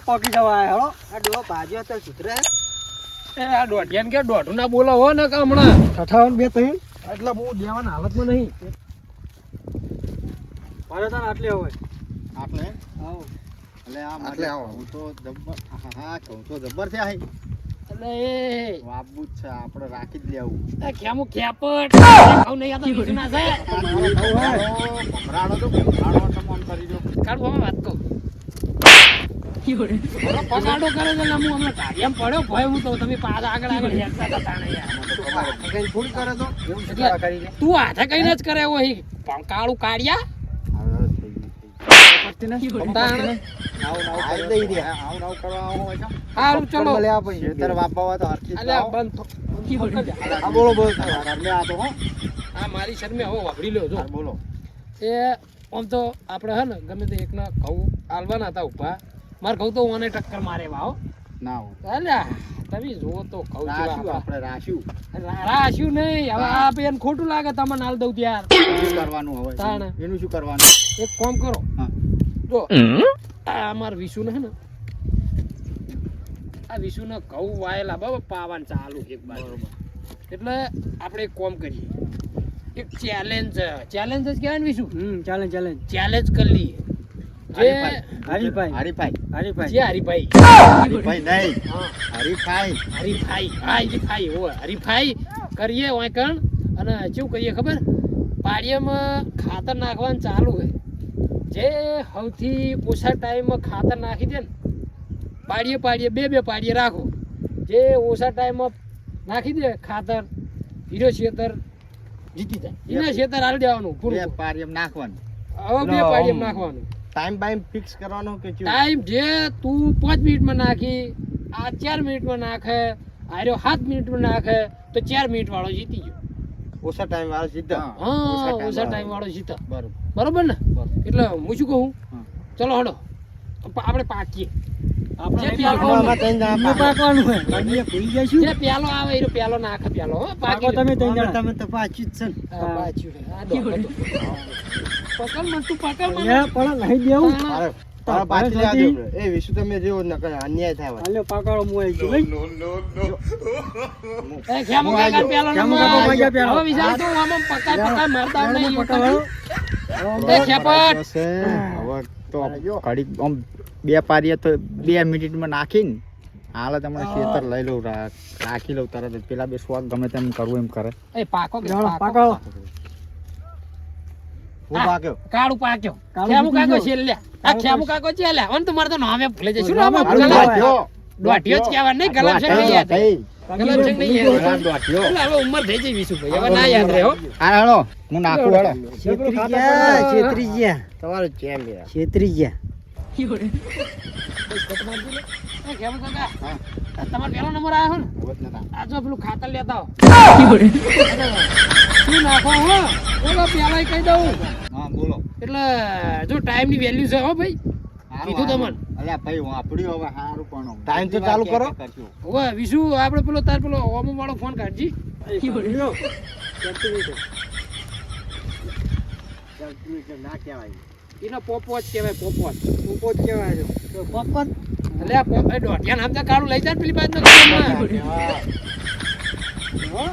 પકી જવા હળો આ ડોહો ભાજ્યો તો સુધરે એ આ દોઢિયાને કે દોઢું ના બોલાવો ને કે હમણાં? ઠઠાવન બે ત્રણ એટલે હું દેવાના હાલતમાં નહીં. મારે તને આટલી હોય. આપણે આવો. એટલે આ આટલે આવો. હું તો જબ્બર હા હા કહું તો જબ્બર છે આહી એટલે એ. બાબુ છે આપણે રાખી જ લેવું. એ કેમ ખેપટ. ખાવ નહીં આ તો બીજું ના જાય ભમરાડો તો ભમરાડો તો આમ કરી દો. કાઢ બાબા વાત કહું પગાડો કરે છે ને હું હમણાં કાર્યમ પડ્યો ભય હું તો તમે પાછા આગળ આગળ હેરતા હતા તાણે યાર. ફૂલ કરે તો તું હાથે કઈને જ કરે હોય પણ કાળું કાઢ્યા થઈ ગયું, થઈ ગયું. તાણે. આવું નાવું કરી દઈ દે. આવું નાવું કરવા આવો હોય તો હારું ચલો. ખેતર વાપરવા તો હરખી જ અલ્યા વાવો. બંધ થો- હા બોલો બોલો. ઘરને આ તો હો. આ મારી શરમે હવે વાપરી લ્યો જો. બોલો. એ આમ તો આપણે હે ને ગમે તે એકના ઘઉં આલવાના હતા ઊભા મારે ઘઉં તો ઓને ટક્કર મારે વાવ ના અલ્યા તમે જુઓ તો કહું આપણે. રાશ્યું. રાશ્યું નહીં. હવે આ બેન ખોટું લાગે તમને હાલ દઉં ત્યાર. શું કરવાનું હવે? તાણે. એનું શું કરવાનું? એક કામ કરો. હા. જો આ અમાર વિશુ ને હે ને આ વિશુ ને ઘઉં વાયેલા બાબા પાવાન ચાલુ એક બાજુ. એટલે આપણે એક કોમ કરીએ. એક ચેલેન્જ ચેલેન્જ જ કહેવાય ને વિશુ? હમ ચેલેન્જ ચાલે ચેલેન્જ કરી લઈએ. જે હરીફાઈ. હરીફાઈ. હરીફાઈ. જે હરીભાઈ હરીફાઈ નહીં. હા હરીફાઈ. હરીફાઈ. હા હરીફાઈ. હો હરીફાઈ કરીએ વાંકણ. અને શું કરીએ ખબર? પાડીયામાં ખાતર નાખવાનું ચાલુ હોય જે સૌથી ઓછા ટાઈમમાં ખાતર નાખી દે ને પાડીએ પાડીએ બે બે પાડીએ રાખો. જે ઓછા ટાઈમમાં નાખી દે ખાતર હીરો શેતર જીતી જાય. એના શેતર હાલ દેવાનું પૂરું પાડીએ નાખવાનું. હવે બે પાડીએ નાખવાનું. ટાઈમ બાઈમ ફિક્સ કરવાનો કે ટાઈમ જે તું પાંચ મિનિટમાં નાખી આ ચાર મિનિટમાં નાખે આર્યો સાત મિનિટમાં નાખે તો ચાર મિનિટ વાળો જીતી ગયો. ઓછા ટાઈમ વાળો જીતે. હા ઓછા ટાઈમ વાળો જીતે. બરોબર. બરોબર ને. એટલે હું શું કહું. ચલો હડો. આપણે પાકીએ. અન્યાય થાય ખેપટ હવે તો ઘડીક આમ બે પારીએ તો બે મિનિટમાં નાખીને હાલ તમને ખેતર લઈ લઉં રાખી લઉં તરત પેલા બે શોખ ગમે તેમ કરવું એમ કરે. એ પાકો પાકો. કાળું પાક્યો. ખેમુ કાકો છેલ્લે આ ખેમુ કાકો છેલ્લે હવે તો તો નામે ભૂલે જશું શું નામ ભૂલે? દોઢિયો જ કહેવાય નહીં ગલાબ છે છે નહીં એટલે હવે ઉંમર થઈ જઈ હવે ના યાદ રહે હો. હા હેડો હું નાખું હેડો છેતરી ગયા, છેતરી ગયા, તમારું ચેમ્પિયન છેતરી ગયા. એ ખેમુ કાકા? હા. તમારો પહેલો નંબર આવ્યો ને? હોત આ જો પેલું ખાતર લેતા શું નાખો હો? બોલો પેલા કહી દઉં. હા બોલો. એટલે જો ટાઈમની વેલ્યુ છે હો ભાઈ. કીધું તમને. અલ્યા ભાઈ વાપડ્યું હવે સારું પણ ટાઈમ તો ચાલુ કરો. હવે વિશુ આપણે પેલો તાર પેલો ઓમો વાળો ફોન કાઢજી. ના કહેવાય એનો પોપો જ કહેવાય પોપો જ. કહેવાય છે. તો પોપટ. એટલે આ પોપ એ દોઢિયાને સમજા કાળું લઈ જાય પેલી બાજુ હો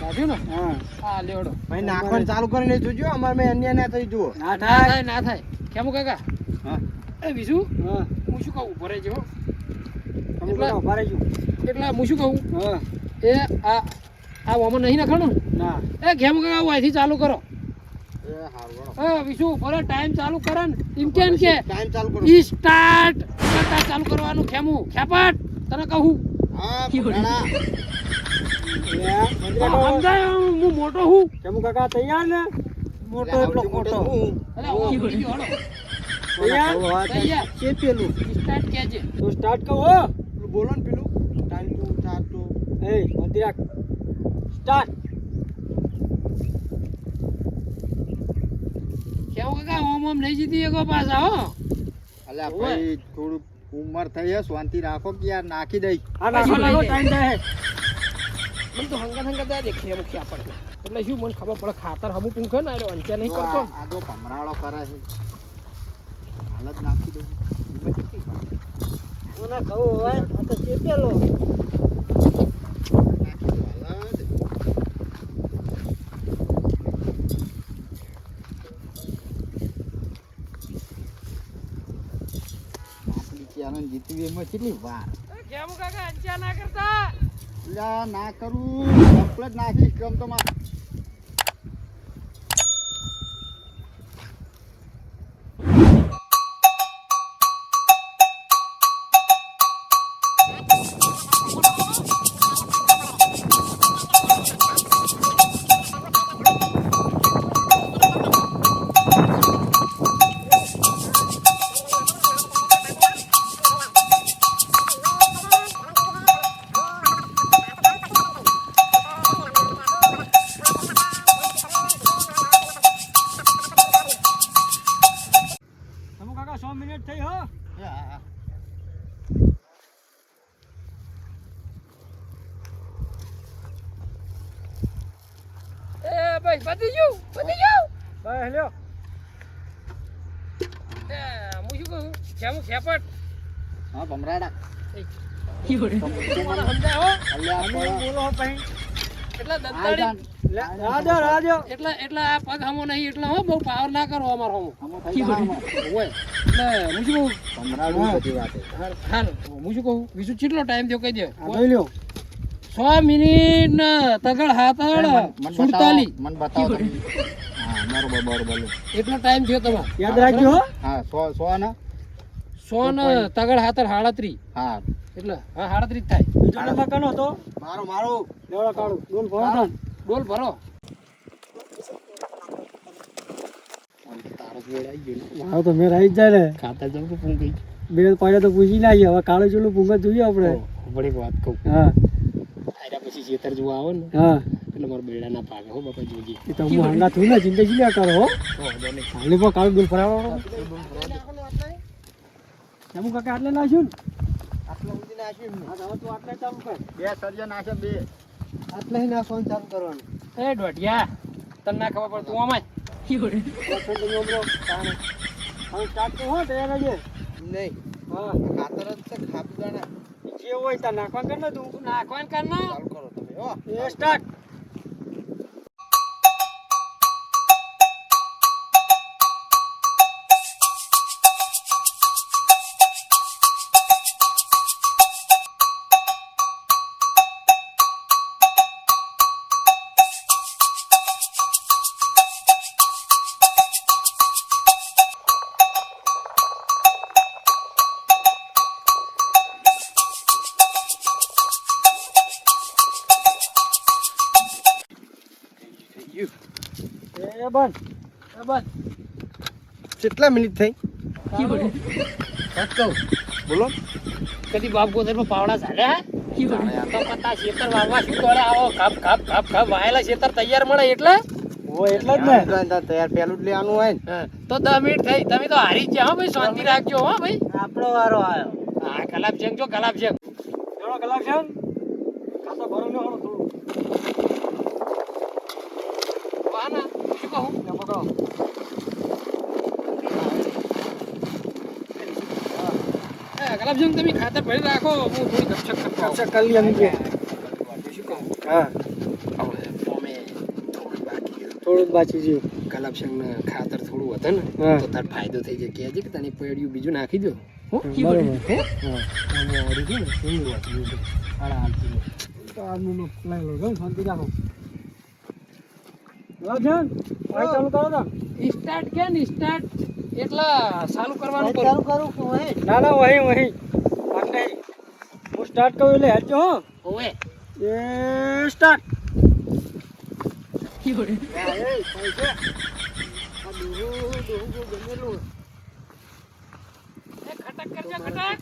કાઢ્યું ને? હા. હા લેવડો ભાઈ નાખવાનું ચાલુ કરીને જોજો અમારે અન્ય ના થઈ જુઓ. ના ના થાય. થાય ના થાય. કેમ કાકા? હા. એ વિશુ? હા. હું શું કહું ભરે છે હો અમુક બધા ઊભા એટલે હું શું કહું હા. એ આ આ ઓમાં નહીં નાખવાનું ના. એ કાકા આવું અહીંથી ચાલુ કરો. વિશુ ભલે ટાઈમ ચાલુ કરે ને. એમ કે કે ટાઈમ ચાલુ કરો. ઈ સ્ટાર્ટ ચાલુ કરવાનું ખેમું. ખેપટ તને કહું. હા. સમજાય મોટો હું. કેમુ કાકા તૈયાર ને? મોટો એટલો મોટો હું. અરે ઓ ભૂલી ગયો હળો તૈયાર? તૈયાર છે પેલું સ્ટાર્ટ કેજે તો સ્ટાર્ટ કહો બોલો ને પેલું. ટાઈમ ટુ ચાર ટુ એ મંદિરા સ્ટાર્ટ કેવું કાકા ઓમ ઓમ નહીં જતી એકો પાછા હો? અલ્યા. ભાઈ થોડું ઉંમર થઈ હે શાંતિ રાખો કે યાર નાખી દઈ. આ નાખો નાખો ટાઈમ થાય. મને તો હંગા હંગા દે દેખે એમ પડે એટલે શું મને ખબર પડે ખાતર હમું પૂંખે ને એટલે અંત્યા નહીં કરતો. આ આ તો ભમરાળો કરે છે. હાલ જ નાખી દઉં હિંમત કેટલી કરે. ઓના કહું હવે આ તો ચેપેલો નાખી દઉં હાલ જ. આપણી ચેનલ જીતવી એમાં કેટલી વાર કેમ કાકા અંત્યા ના કરતા અલ્યા ના કરું કમ્પ્લેટ નાખીશ કેમ તો માં હાલ હું શું કહું? બીજું કેટલો ટાઈમ થયો કહી દે. લ્યો. સો મિનિટ તગડ હાથળ મન- મને બતાવો, બરોબર બરોબર એટલો ટાઈમ થયો તમે યાદ રાખજો હા. સો સો ના સો ને તગડ હાથળ હાડત્રી. હા. એટલે હા હાડત્રી જ થાય. બીજો નંબર કનો હતો? મારો મારો. લેવડો કાળો. ડોલ ભરો તો ડોલ ભરો. મારો તો મેં રહી જાય ને ખાતા તો પૂંગી બે પાડે તો પૂછી લાવીએ હવે કાળો ચોલું પૂંગા જોઈએ આપણે. એક વાત કહું. હા. પછી ખેતર જોવા આવે ને. હા. એટલે મારા બેડા ના પાકે હો બાપા જોજી. એ તો હું હંગા થયું ને ચિંતા ચીલ્યા કરો હો. હાલે પણ કાળો ડોલ ફરાવો એમ કાકા આટલે નાખ્યું ને? આટલો સુધી નાખ્યું. હા તો હવે તું આટલે ચાલુ કર. બે સર્જન નાખ્યા બે. આટલે નાખવાનું ચાલુ કરવાનું. એ ડોટિયા તને ના ખબર પડે તું આમાં હવે સ્ટાર્ટ તો હો. તૈયાર રહેજે. નહીં. હા. ખાતર જ છે ખાપુદાના જે હોય ત્યાં નાખવા કર ને તું. તું નાખવાન કર ના. ચાલુ કરો તમે હો. એ સ્ટાર્ટ. બંધ. એ બસ કેટલા મિનિટ થઈ? કહું. બોલો. કદી બાપ ગોતરમાં પાવડા ઝાડ્યા તો પતા શેતર વાવવા શું દોડે આવો કાપ કાપ કાપ કાપ વાયેલા શેતર તૈયાર મળે એટલે? એટલે જ ને. તૈયાર પેલું જ લેવાનું હોય ને. હા, તો દસ મિનિટ થઈ. તમે તો હારી જ ગયા હો ભાઈ શાંતિ રાખજો હો ભાઈ. આપણો વારો આવ્યો. હા કલાબ જેમ જો કલાબ જેમ. ઘણો કલાક છે ને? ખાસો ભરો ને હળો થોડું વાહ ના શું કહું પકડો કલાબ તમે ખાતર ભરી રાખો હું થોડી ગપશપ કરતો. અચ્છા કરી લઈએ નીચે શું કહું હા બાકી છે. ખાતર થોડું હતું ને તો તાર ફાયદો થઈ જાય. કહેજે કે તને પેડિયું બીજું નાખી દો. હો બરોબર. હે? હા. આમાં ઓરી છે ને, એની વાત નહીં. આડા હાલતી નહીં. તો આજનું નો લઈ લો જો શાંતિ રાખો લો જન ભાઈ ચાલુ કરો તો સ્ટાર્ટ કે ને સ્ટાર્ટ એટલે ચાલુ કરવાનું કરું. કરું વહી ના ના વહી હું સ્ટાર્ટ કરું એટલે હેડજો હો. ઓવે એ સ્ટાર્ટ ખટક કરજો ખટક.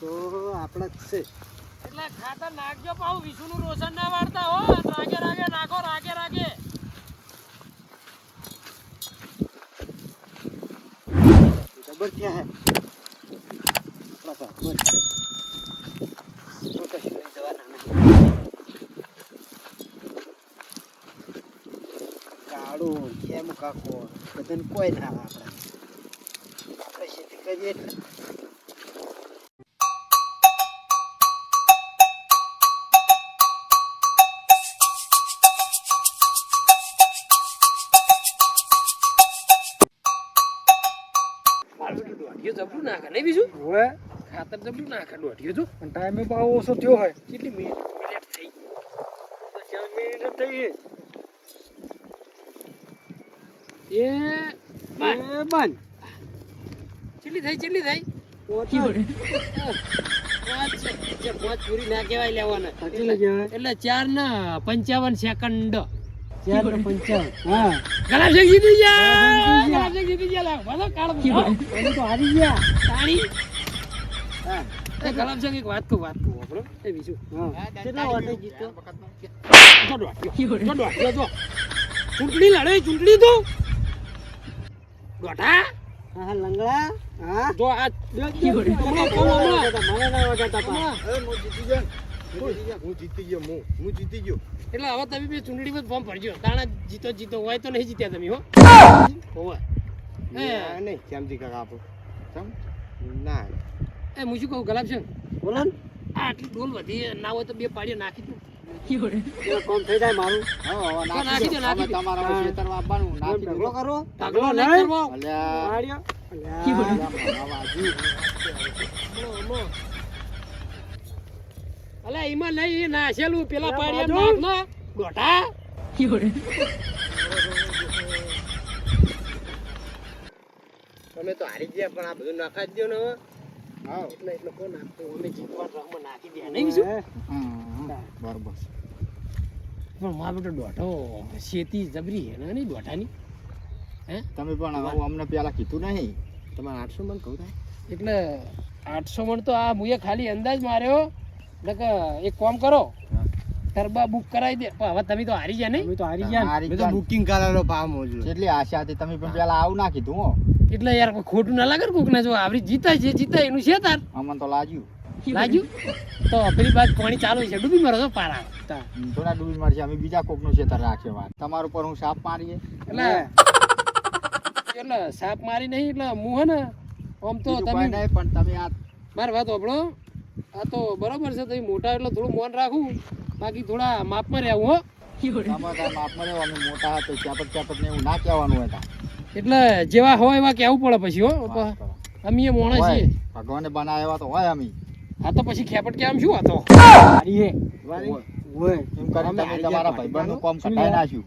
તો આપણે જ છે. એટલે ખાતર નાખજો પાછું વિષુનું રોશન ના વાળતા હો. રાગે રાગે, નાખો, રાગે રાગે. ખબર ક્યાં હે? કાકો? બધાને કોઈ ના આપણે આપણે શેતી કરીએ? નાખે નહીં બીજું? હવે ખાતર જબરું નાખે દોઢિયો જો. પણ ટાઈમે ભાવ ઓછો થયો હોય. કેટલી મિનિટ? થઈ ચાર મિનિટ થઈ એ. એ બન. કેટલી થઈ કેટલી થઈ? પાંચ પૂરી ના કહેવાય લેવાના. એટલે ચાર ના પંચાવન સેકન્ડ ચાર પંચાવન હા ગલાબસિંહ જીતી ગયા ગલાબસિંહ જીત્યા. જીતી ગયા લાવ ભલો કાળ એને તો હારી ગયા તાણી હા એ ગલાબસિંહ એક વાત કહું વાત કહું આપણો એ બીજું હા કેટલા વાટે જીત્યો જો દોઢિયો જો ચૂંટણી લડે ચૂંટણી તો હા હા લંગડા હા જો આ મને હમણાં, ગયો હું હું જીતી ગયો એટલે હવે તમે બે ચૂંટણીમાં ફોર્મ ભરજો. તાણા જીતો જીતો હોય તો નહીં જીત્યા તમે હો. હોવે. નહીં કેમ જી કાકા આપો? ના. એ હું શું કહું ગલાબ બોલો ને. આ આટલી ડોલ વધી ના હોય તો બે પાડીએ નાખી દઉં પેલો થઈ જાય મારું. હા, હવે તો નાખી દો, નાખી અમે દો. તમારા અલા એમાં નહીં નાશેલું પેલા પાડી પાડીએ બાજુ. નાખ નો ગોઠા. તમે તો હારી ગયા પણ આ બધું નાખા જ દો ને હવે. હા. એટલે એટલે કોણ નાખતો અમે જીતવા રંગમાં નાખી દે નહીં શું? બરોબર પણ મારો બેટો દોઢો શેતી જબરી હે ને નહીં દોઢાની? હે? તમે પણ આવું અમને પેલા કીધું નહીં? તમારે આઠસો મન કહું થાય એટલે આઠસો મણ તો આ મુએ ખાલી અંદાજ માર્યો. એક કોમ કરો. ટર્બા બુક કરાવી દે. હવે તમે તો હારી ગયા નહીં? તો હારી ગયા હારી ને. મેં તો બુકિંગ કરાવેલો ભાવ મોજો એટલે આશા હતી તમે પણ પેલા આવું ના કીધું હો. એટલે યાર કોઈ ખોટું ના લાગે કોક ને જો આવરી જીતાય છે જીતા એનું છે તાર. અમને તો લાગ્યું. લાજ્યું તો પેલી બાદ પાણી ચાલુ છે. ડૂબી મરો તો. પારા થોડા ડૂબી મળશે અમે બીજા કોકનું ખેતર રાખે વાત. તમારું પર હું સાપ મારીએ? એટલે એટલે સાપ મારી નહીં એટલે હું હે ને આમ તો તમે પણ તમે આ મારી વાત સાંભળો આ તો બરોબર છે તમે મોટા એટલે થોડું મોન રાખું. બાકી થોડા માપમાં રહેવું હો. માપમાં રહેવો, મોટા હતા ચાપટ ચાપટ ને એવું ના કહેવાનું હોય એટલે જેવા હોય એવા કહેવું પડે પછી હો. અમે મોણા છીએ. ભગવાને બનાવ્યા તો હોય અમે. આ તો પછી ખેપટ કે શું હતો હારી હે હોય. ઓય એમ કરી તમે તમારા ભાઈબંધનું કોમ કટાઈ નાખ્યું?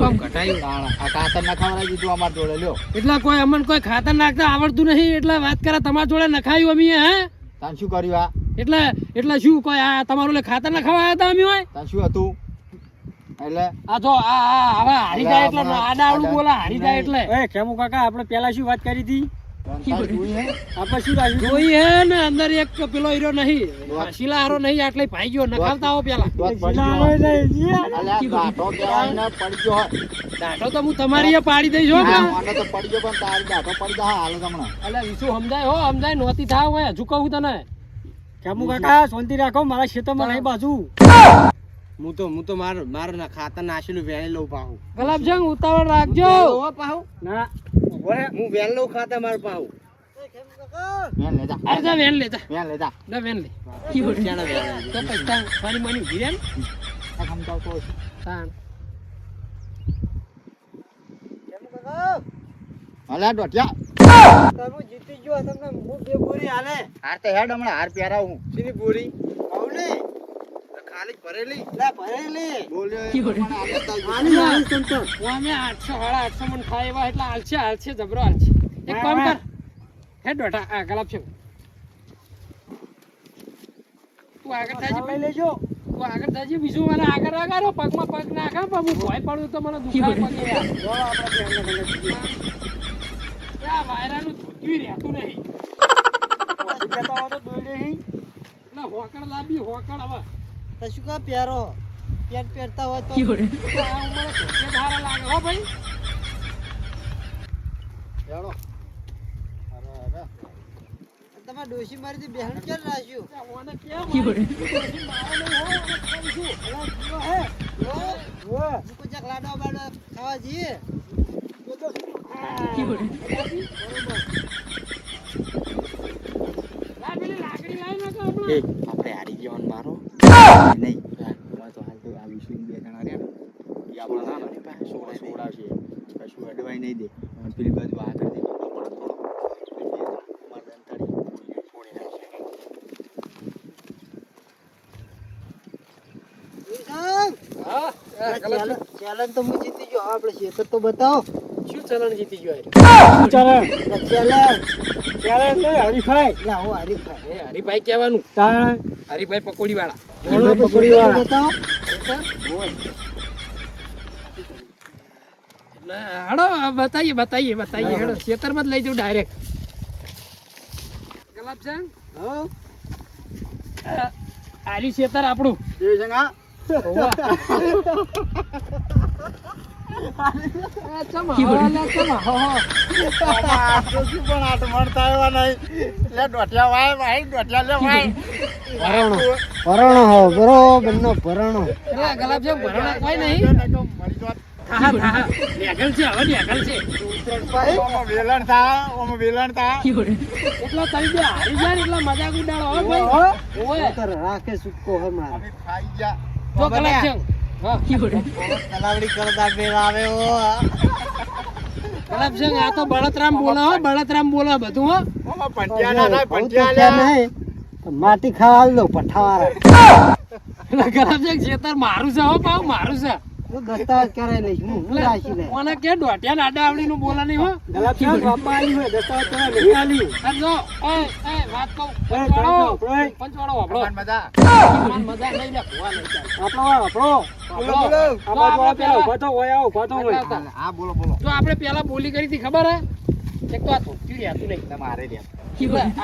કામ ઘટાયું તાણ. આ કાતર ના ખવડાવી દીધું અમારા જોડે લ્યો. એટલે કોઈ અમને કોઈ ખાતર નાખતા આવડતું નહીં એટલે વાત કરે તમારા જોડે નખાયું અમે હે? તાન શું કર્યું આ? એટલે એટલે શું કોઈ આ તમારું લે ખાતર નખાવા આવ્યા હતા અમે હોય? તાન શું હતું? એટલે? આ જો આ આ હવે હારી જાય એટલે હમણાં- આડા આવડું બોલા હારી જાય એટલે. એ કેમુ કાકા આપણે પેલા શું વાત કરી હતી? જોઈ હે? આપણે શું રાખ્યું જોઈ હે ને અંદર એક પેલો હીરો નહીં. શિલાહારો નહીં આટલે ભાઈ ગયો નખાવતા આવો પેલા. તો જ પડી. અલ્યા. દાઢો તો હું તમારી દઈશ હો હા, કા? મને તો પડી ગયો પણ તારી ગાંઠો પડી જાય હાલ હમણાં. એટલે વિશુ સમજાય હો સમજાય નહોતી થાવ હોય હજુ કહું તને. કેમુ કાકા શાંતિ રાખો મારા ખેતરમાં નહીં બાજુ. હું તો હું તો માર માર ના ખાતર નાશેલું વેણી લઉં પાહું. ગુલાબજંગ ઉતાવળ રાખજો. પાહું. ના. હું વેન લઉં ખાતર માર પાહું વેન લેતા. અરે જા વેન લેતા. જા વેન લેતા. જા વેન લે. ક્યાંના વેણ તો પછી મારી માની તાન ડોટિયા તમે જીતી ગયો તમને હું બે પૂરી હાલે. હાર તો હેડ હમણાં હાર પહેરાવું સીની પૂરી. પાવલી ખાલી ભરેલી? લે ભરેલી. બોલ્યો એ. પ્રમાણે હાલે તો આની આની તંતર હું અમે આઠસો સાડા આઠસો મણ એટલે હાલશે હાલશે જબરો હાલશે એક કામ કર. હે ડોટા આ ગલાબ છે. તું આગળ થાજી લઈ લેજો. તું આગળ થાજી બીજું મને આગળ આગળ પગમાં પગ નાખે પણ હું ભોય પડું તો મને દુખાય પગે. યાર જો આપણે બેનને બેનને આ વાયરાનું રહેતું નહીં. જતા હો. તો દોડે લાંબી હોકડ હવે. તો શું કા પહેરો? પેટ પહેરતા હોય તો લાગે હો ભાઈ હેડો. માં ડોશી મારી થી બેહણ રાખ્યું? લાડવા બાડવા ખાવા જઈએ. લાકડી લાવી નાખો એ હમણાં. આપણે હારી ગયા મારો નહીં. અમારે તો હાલ તો આ વિશ્વની બે જણા રહ્યા ને. એ આપણા ના મારી પાસે સોડા કશું અડવાય નહીં દે. અને પેલી બાજુ આગળ દે હા, હા, ગલત છે. ચેલેન્જ તો હું જીતી ગયો. હવે આપણે શેતર તો બતાવો. શું ચલણ જીતી ગયો ચેલેન્જ? ચેલેન્જ. ચલણ હરીફાઈ હું હરીફાઈ. એ હરીફાઈ કહેવાનું. હરીફાઈ પકોડી વાળા હડો બતાઈએ બતાઈએ બતાઈએ. હેડો ખેતરમાં જ લઈ જાઉં ડાયરેક્ટ ગુલાબ છે? હા. આલી ખેતર આપણું. ચમા, હા, લે ચમા, હો, હો. પણ આટ મળતા આવ્યા નહીં લે દોઢિયા વાય ભાઈ દોઢિયા લે ભાઈ ભરણો ભરણો હો બરોબર નો ભરણો એટલે ગુલાબ છે ભરણા કોઈ નહીં હા હા લેગલ છે હવે લેગલ છે વેલણ થા ઓમ વેલણ થા એટલો તમે બે હારી જાય એટલો મજાક ઉડાડો હો ભાઈ ઓય તો રાખે સુક્કો હે મારે ખાઈ ગયા તો ગુલાબ છે આ તો બળતરામ બોલો બળતરામ બોલો બધું હો માટી ખાવા દો પઠાવાળા. છે, ખેતર મારું છે, હો, પાવ, મારું છે. દસ્તાવેજ કરાવી લઈશ. હું હું રાખી લે કોને કે દોઢિયા નાડા આવડી નું બોલા નહીં હો? છે બાપા આલી હોય દસ્તાવેજ કરાવી નહીં આલી. આ જો એ એ વાત કહું. પંચવાળો પંચવાડો આપણો મજા. મજા નહીં લે ભૂવા નહીં ચાલે. આપણો આપણો. બોલો. પેલા- બોલો બોલો. જો આપણે પેલા બોલી કરી હતી ખબર હે? એક તો આ ધોતિયું રહેતું નહીં. તમારે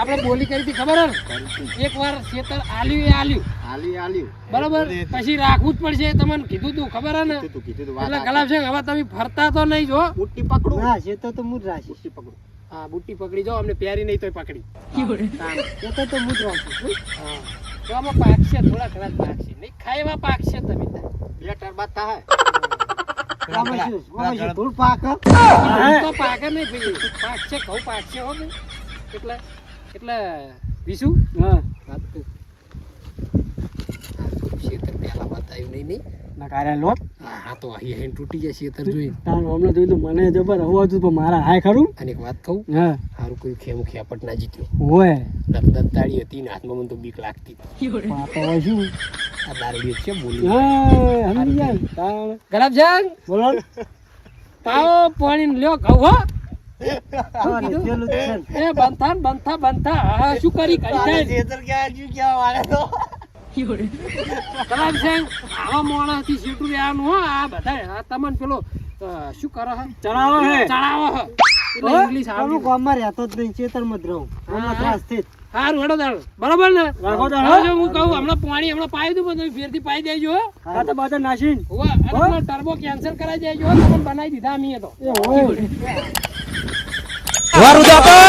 આપણે બોલી કરી હતી ખબર હે? એક વાર ખેતર આલ્યું એ આલ્યું. આલી બરોબર. પછી રાખવું જ પડશે. તમને કીધું તું ખબર હે ને? તું કીધું તું એટલે ગલાબ છે હવે તમે ફરતા તો નહીં જો. બુટ્ટી પકડું. હા છે તો તો હું જ રાખીશ. બુટ્ટી પકડું. હા બુટ્ટી પકડી જાઓ અમને પહેરી નહીં તોય પકડી. એ તો તો હું જ રાખીશ હા. તો આમાં પાકશે થોડા ઘણા પાક છે. નહીં ખાય એવા પાકશે તમે. તાર. બે ટરબાદ થાય પાક? છે ઘઉં તો પાકે પાકશે હો એટલે એટલે વિશુ? હા. વાત શેતર પહેલા બતાવ્યું નહીં નહીં. ના કારે લોટ હા તો અહીં અહીં તૂટી જાય શેતર જોઈ તાર હમણાં જોઈ તો મને જબર હવા હતું પણ મારા હાય ખરું. અને એક વાત કહું હા. સારું કોઈ ખેમ ખેપટ ના જીત્યો. હોય. દત્ત તાળી હતી ને હાથમાં મને તો બીક લાગતી. આ તો શું? આ દારૂ છે બોલી. હા સમજી ગયા ને? તાર બોલો. પાવો પાણી લ્યો ઘઉં હો. બંથા બંથા હા શું કરી કરી ગલાબજાન આવા મોણાથી સીટું હો આ બધા તમને પેલો શું કરો હે? ચડાવો હે. ચડાવો હે. એટલે ઇંગ્લિશ પેલું ગામમાં રહેતો જ નહીં ચેતરમાં જ રહું. હમણાં હા. થી જ. હેડો દાડો. બરોબર ને? રાખો દાડો. હવે જો હું કહું હમણાં પાણી હમણાં પાઈ દઉં પણ તમે ફેરથી પાઈ દેજો હો. આ તો બધા નાસીન. હોવે, ટર્બો કેન્સલ કરાવી દેજો હો, તમને બનાવી દીધા અમે તો. એ હોય. વારુદાપા